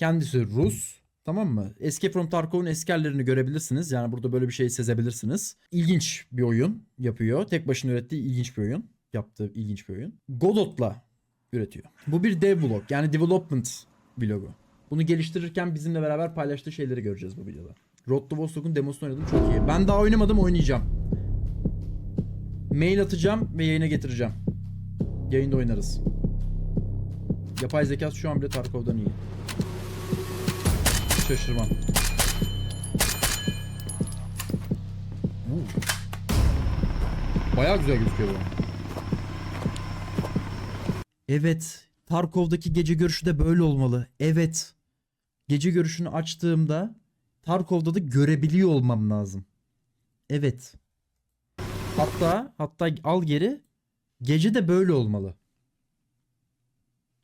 Kendisi Rus. Tamam mı? Escape from Tarkov'un eskerlerini görebilirsiniz. Yani burada böyle bir şey sezebilirsiniz. İlginç bir oyun yapıyor. Tek başına ürettiği ilginç bir oyun. Yaptığı ilginç bir oyun. Godot'la üretiyor. Bu bir dev vlog. Yani development vlogu. Bunu geliştirirken bizimle beraber paylaştığı şeyleri göreceğiz bu videoda. Road to Vostok'un demosunu oynadım çok iyi. Ben daha oynamadım oynayacağım. Mail atacağım ve yayına getireceğim. Yayında oynarız. Yapay zekası şu an bile Tarkov'dan iyi. Şaşırmam. Oo. Bayağı güzel gözüküyor bu. Evet. Tarkov'daki gece görüşü de böyle olmalı. Evet. Gece görüşünü açtığımda Tarkov'da da görebiliyor olmam lazım. Evet. Hatta hatta al geri gece de böyle olmalı.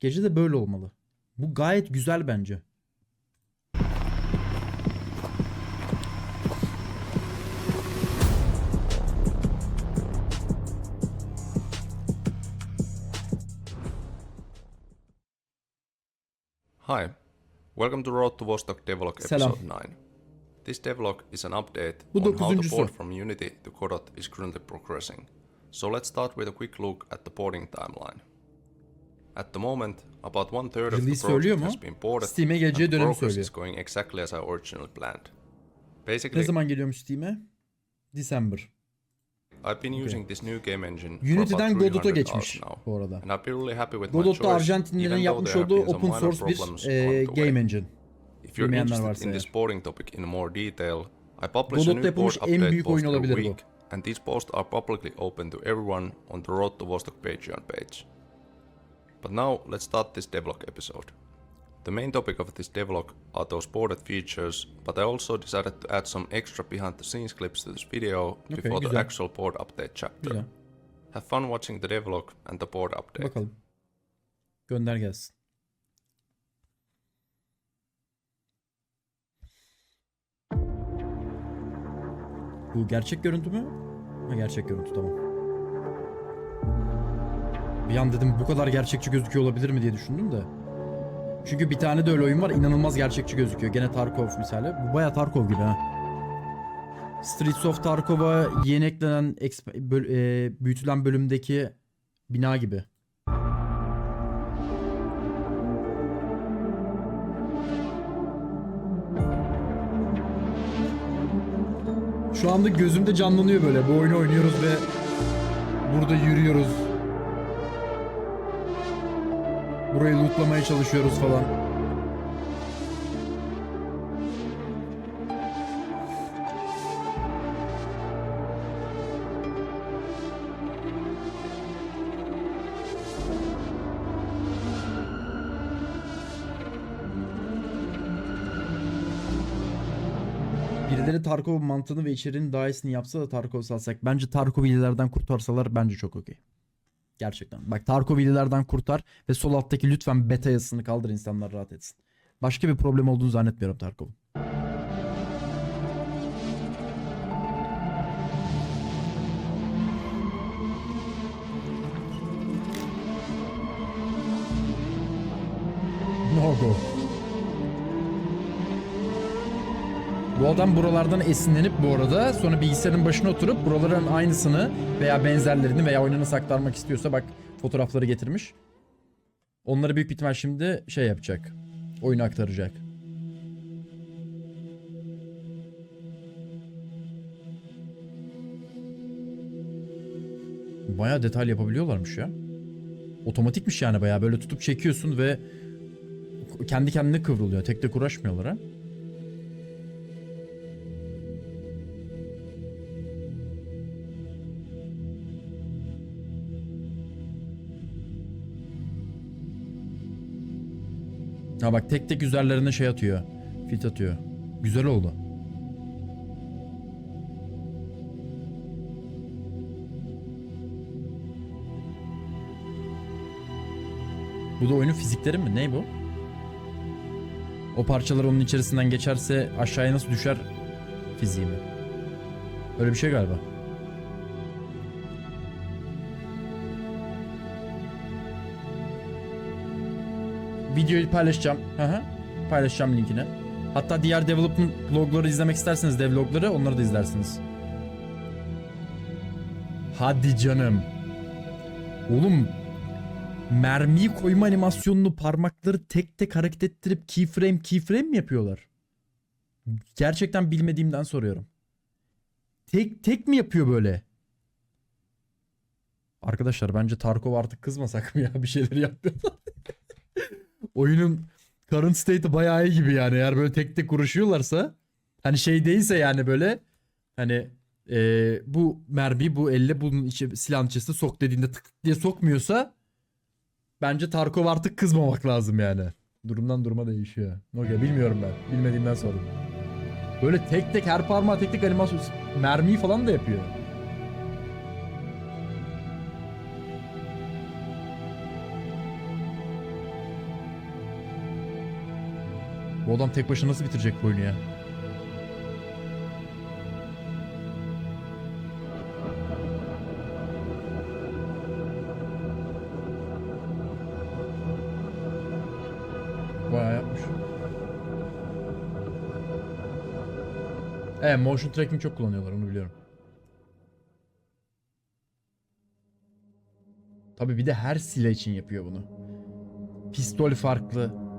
Gece de böyle olmalı. Bu gayet güzel bence. Hi, welcome to Road to Vostok Devlog Selam. episode 9. This devlog is an update Bu on how the port from Unity to Godot is currently progressing. So let's start with a quick look at the porting timeline. At the moment, about one third of the project has been ported Steam'e and geleceği the dönemi progress söylüyor. is going exactly as I originally planned. Ne Basically, zaman geliyormuş Steam'e? December. I've been using this new game engine for Unity'den about Godot'a geçmiş hours now. bu arada. And I've been really happy with my Godot'ta choice, Arjantinlilerin though yapmış there have olduğu been some open minor source bir e, along the way. game engine. If you're Bilmeyenler interested varsa in eğer. this porting topic in more detail, I publish a Godot'ta new yapılmış port en update büyük post oyun every olabilir bu. week, and these posts are publicly open to everyone on the Road to Vostok Patreon page. But now let's start this devlog episode. The main topic of this devlog are those ported features, but I also decided to add some extra behind the scenes clips to this video before the actual port update chapter. Güzel. Have fun watching the devlog and the port update. Bakalım. Gönder gelsin. Bu gerçek görüntü mü? Ha gerçek görüntü tamam. Bir an dedim bu kadar gerçekçi gözüküyor olabilir mi diye düşündüm de. Çünkü bir tane de öyle oyun var inanılmaz gerçekçi gözüküyor. Gene Tarkov misali. Bu baya Tarkov gibi ha. Streets of Tarkov'a yeni eklenen böl- e, büyütülen bölümdeki bina gibi. Şu anda gözümde canlanıyor böyle. Bu oyunu oynuyoruz ve burada yürüyoruz. Burayı lootlamaya çalışıyoruz falan. Birileri Tarkov mantığını ve içeriğinin daha iyisini yapsa da Tarkov salsak. Bence Tarkov hilelerden kurtarsalar bence çok okey. Gerçekten. Bak Tarkov hilelerden kurtar ve sol alttaki lütfen beta yazısını kaldır insanlar rahat etsin. Başka bir problem olduğunu zannetmiyorum Tarkov'un. No Bu adam buralardan esinlenip bu arada sonra bilgisayarın başına oturup buraların aynısını veya benzerlerini veya oyununu saklarmak istiyorsa bak fotoğrafları getirmiş. Onları büyük ihtimal şimdi şey yapacak. Oyuna aktaracak. Bayağı detay yapabiliyorlarmış ya. Otomatikmiş yani bayağı böyle tutup çekiyorsun ve kendi kendine kıvrılıyor. Tek tek uğraşmıyorlar ha. Ha bak tek tek üzerlerine şey atıyor. Fit atıyor. Güzel oldu. Bu da oyunun fizikleri mi? Ne bu? O parçalar onun içerisinden geçerse aşağıya nasıl düşer fiziği mi? Öyle bir şey galiba. Videoyu paylaşacağım. Hı hı. Paylaşacağım linkini. Hatta diğer development vlogları izlemek isterseniz devlogları onları da izlersiniz. Hadi canım. Oğlum mermiyi koyma animasyonunu parmakları tek tek hareket ettirip keyframe keyframe mi yapıyorlar? Gerçekten bilmediğimden soruyorum. Tek tek mi yapıyor böyle? Arkadaşlar bence Tarkov artık kızmasak mı ya bir şeyler yapıyorlar. Oyunun current state'i bayağı iyi gibi yani eğer böyle tek tek uğraşıyorlarsa hani şey değilse yani böyle hani eee, bu mermiyi bu elle bunun içi silahın içerisine sok dediğinde tık diye sokmuyorsa bence Tarkov artık kızmamak lazım yani. Durumdan duruma değişiyor. Okey bilmiyorum ben. Bilmediğimden sordum. Böyle tek tek her parmağı tek tek animasyon mermiyi falan da yapıyor. Bu adam tek başına nasıl bitirecek bu oyunu ya? Bayağı yapmış. Evet motion tracking çok kullanıyorlar onu biliyorum. Tabi bir de her silah için yapıyor bunu. Pistol farklı.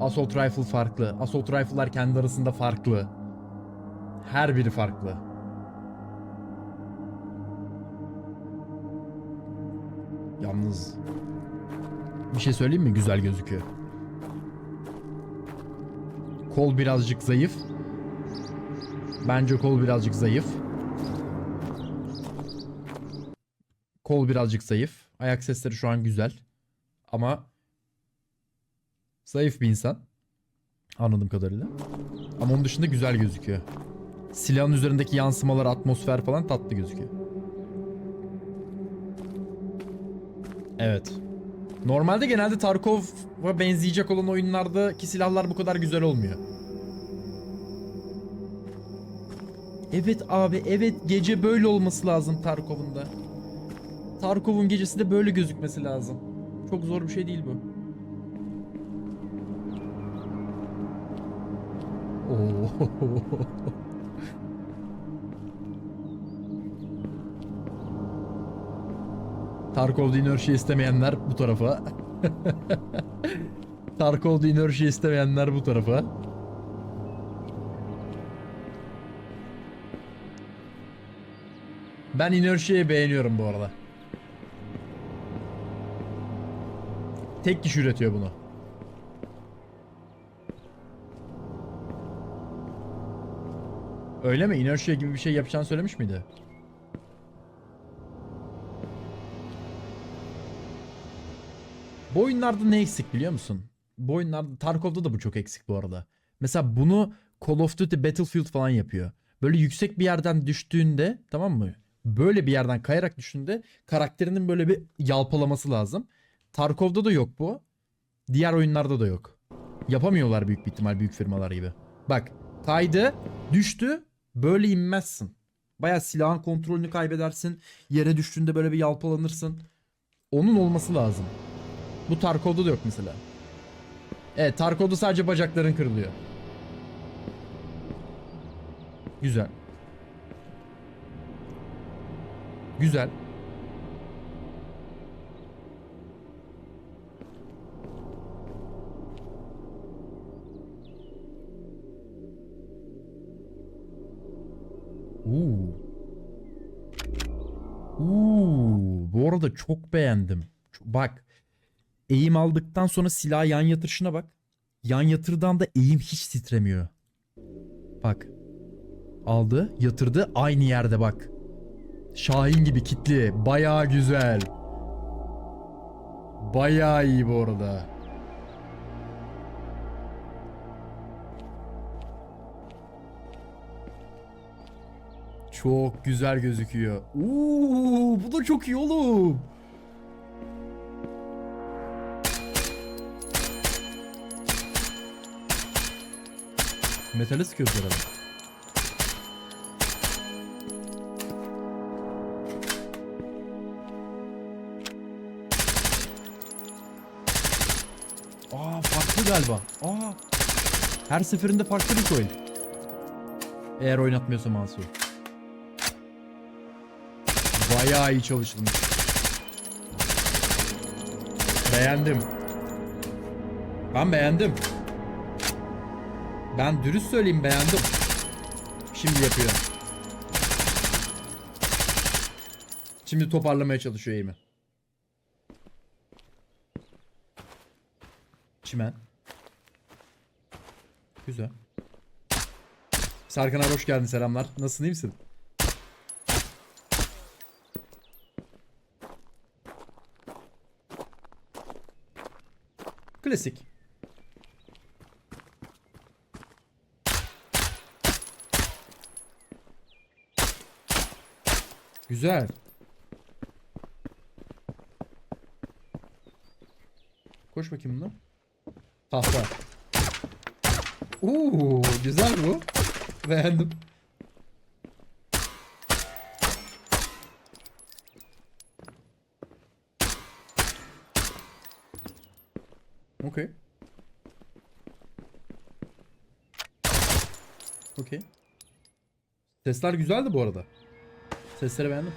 Assault rifle farklı. Assault rifle'lar kendi arasında farklı. Her biri farklı. Yalnız bir şey söyleyeyim mi? Güzel gözüküyor. Kol birazcık zayıf. Bence kol birazcık zayıf. Kol birazcık zayıf. Ayak sesleri şu an güzel. Ama zayıf bir insan. Anladığım kadarıyla. Ama onun dışında güzel gözüküyor. Silahın üzerindeki yansımalar, atmosfer falan tatlı gözüküyor. Evet. Normalde genelde Tarkov'a benzeyecek olan oyunlardaki silahlar bu kadar güzel olmuyor. Evet abi evet gece böyle olması lazım Tarkov'un da. Tarkov'un gecesi de böyle gözükmesi lazım. Çok zor bir şey değil bu. Oo. Tarkov'da inerşi istemeyenler bu tarafa. Tarkov'da inerşi istemeyenler bu tarafa. Ben inerşiyi beğeniyorum bu arada. Tek kişi üretiyor bunu. Öyle mi? Inertia gibi bir şey yapacağını söylemiş miydi? Bu oyunlarda ne eksik biliyor musun? Bu oyunlarda Tarkov'da da bu çok eksik bu arada. Mesela bunu Call of Duty Battlefield falan yapıyor. Böyle yüksek bir yerden düştüğünde tamam mı? Böyle bir yerden kayarak düştüğünde karakterinin böyle bir yalpalaması lazım. Tarkov'da da yok bu. Diğer oyunlarda da yok. Yapamıyorlar büyük bir ihtimal büyük firmalar gibi. Bak kaydı düştü böyle inmezsin. Baya silahın kontrolünü kaybedersin. Yere düştüğünde böyle bir yalpalanırsın. Onun olması lazım. Bu Tarkov'da da yok mesela. Evet Tarkov'da sadece bacakların kırılıyor. Güzel. Güzel. Uuu. Uuu. Bu arada çok beğendim. Bak. Eğim aldıktan sonra silah yan yatırışına bak. Yan yatırdan da eğim hiç titremiyor. Bak. Aldı, yatırdı aynı yerde bak. Şahin gibi kitli. Bayağı güzel. Bayağı iyi bu arada. Çok güzel gözüküyor. Uuu, bu da çok iyi oğlum. Metali sıkıyoruz herhalde. Aa farklı galiba. Aa. Her seferinde farklı bir coin. Eğer oynatmıyorsa mouse'u. Bayağı iyi çalışılmış. Beğendim. Ben beğendim. Ben dürüst söyleyeyim beğendim. Şimdi yapıyor. Şimdi toparlamaya çalışıyor eğimi. Çimen. Güzel. Serkan abi hoş geldin selamlar. Nasılsın iyi misin? Klasik. Güzel. Koş bakayım bunu. Tahta. Oo, güzel bu. Beğendim. Okey. Okey. Sesler güzeldi bu arada. Sesleri beğendim.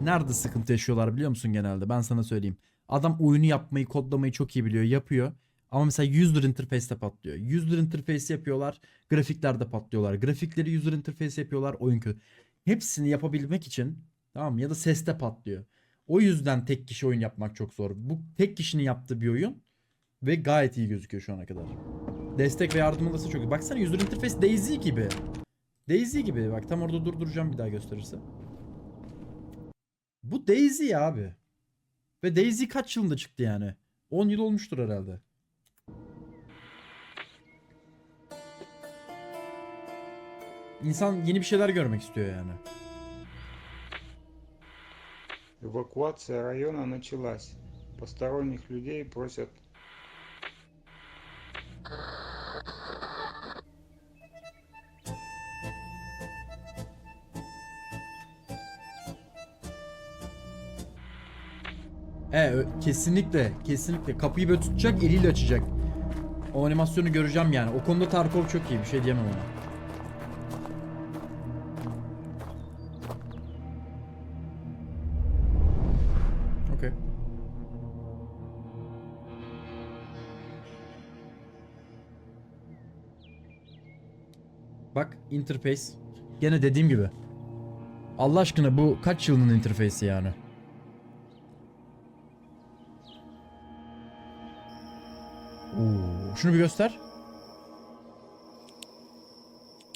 Nerede sıkıntı yaşıyorlar biliyor musun genelde? Ben sana söyleyeyim. Adam oyunu yapmayı, kodlamayı çok iyi biliyor, yapıyor. Ama mesela user interface'te patlıyor. User interface yapıyorlar, grafiklerde patlıyorlar. Grafikleri user interface yapıyorlar, oyun kötü. Hepsini yapabilmek için tamam mı? Ya da seste patlıyor. O yüzden tek kişi oyun yapmak çok zor. Bu tek kişinin yaptığı bir oyun ve gayet iyi gözüküyor şu ana kadar. Destek ve yardım alırsa çok iyi. Baksana user interface Daisy gibi. Daisy gibi. Bak tam orada durduracağım bir daha gösterirse. Bu Daisy abi. Ve Daisy kaç yılında çıktı yani? 10 yıl olmuştur herhalde. İnsan yeni bir şeyler görmek istiyor yani. Эвакуация района началась. Посторонних людей просят E ö- kesinlikle kesinlikle kapıyı böyle tutacak eliyle açacak. O animasyonu göreceğim yani. O konuda Tarkov çok iyi bir şey diyemem ona. Bak interface. Gene dediğim gibi. Allah aşkına bu kaç yılının interface'i yani? Oo, şunu bir göster.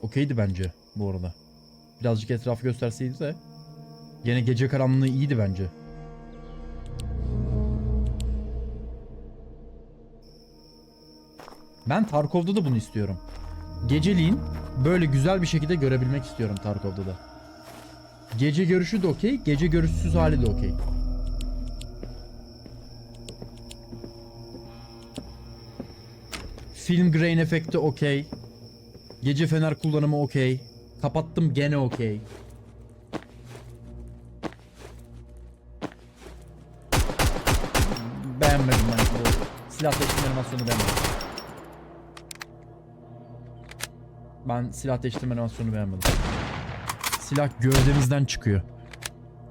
Okeydi bence bu arada. Birazcık etrafı gösterseydi de. Gene gece karanlığı iyiydi bence. Ben Tarkov'da da bunu istiyorum. Geceliğin böyle güzel bir şekilde görebilmek istiyorum Tarkov'da da. Gece görüşü de okey, gece görüşsüz hali de okey. Film grain efekti okey. Gece fener kullanımı okey. Kapattım gene okey. Beğenmedim ben bu silah değiştirme animasyonu beğenmedim. Ben silah değiştirme animasyonu beğenmedim. Silah gövdemizden çıkıyor.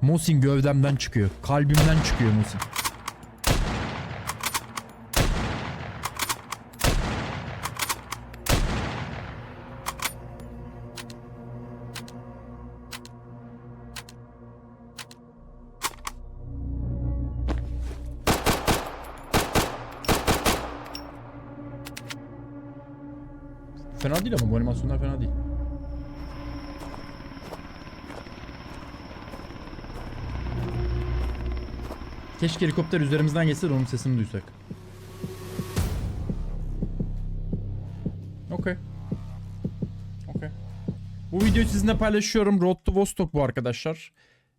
Mosin gövdemden çıkıyor. Kalbimden çıkıyor Mosin. Değil ama bu animasyonlar fena değil. Keşke helikopter üzerimizden geçse de onun sesini duysak. Okey. Okey. Bu videoyu sizinle paylaşıyorum. Road to Vostok bu arkadaşlar.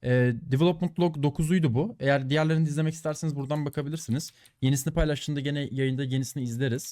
Ee, Development Log 9'uydu bu. Eğer diğerlerini izlemek isterseniz buradan bakabilirsiniz. Yenisini paylaştığında gene yayında yenisini izleriz.